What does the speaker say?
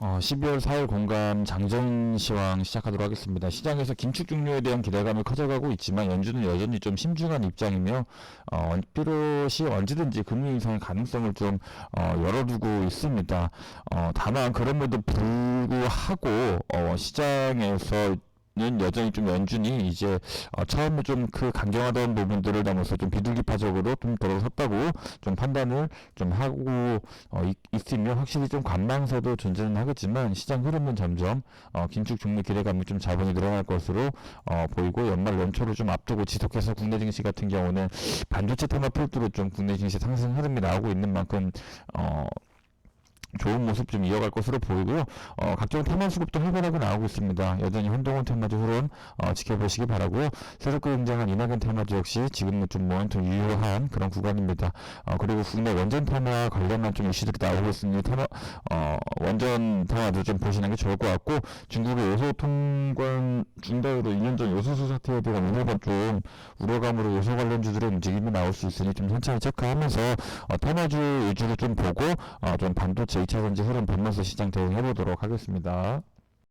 어, 12월 4일 공감 장전 시황 시작하도록 하겠습니다. 시장에서 긴축 종료에 대한 기대감이 커져가고 있지만 연준은 여전히 좀 심중한 입장이며 어, 필요시 언제든지 금리 인상의 가능성을 좀 어, 열어두고 있습니다. 어, 다만 그럼에도 불구하고 어, 시장에서 는 여전히 좀 연준이 이제 어, 처음에 좀 그 강경하던 부분들을 넘어서 좀 비둘기파적으로 좀 돌아섰다고 좀 판단을 좀 하고 어, 있, 있으며 확실히 좀 관망세도 존재는 하겠지만 시장 흐름은 점점 어, 긴축 중립 기대감이 좀 자본이 늘어날 것으로 어, 보이고 연말 연초를 좀 앞두고 지속해서 국내 증시 같은 경우는 반도체 테마 필두로 좀 국내 증시 상승 흐름이 나오고 있는 만큼 어, 좋은 모습 좀 이어갈 것으로 보이고요. 어, 각종 테마 수급도 활발하게 나오고 있습니다. 여전히 한동훈 테마주 흐름 어, 지켜보시기 바라고요. 새롭게 등장한 이낙연 테마주 역시 지금은 좀 모멘텀 유효한 그런 구간입니다. 어, 그리고 국내 원전 테마 관련한 좀 이슈들이 나오고 있으니 테마 어, 원전 테마도 좀 보시는 게 좋을 것 같고 중국의 요소 통관 중단으로 2년 전 요소수 사태에 대한 오늘은 좀 우려감으로 요소 관련주들의 움직임이 나올 수 있으니 좀 천천히 체크하면서 어, 테마주 위주로 좀 보고 어, 좀 반도체 2차 전지 흐름 보면서 시장 대응해 보도록 하겠습니다.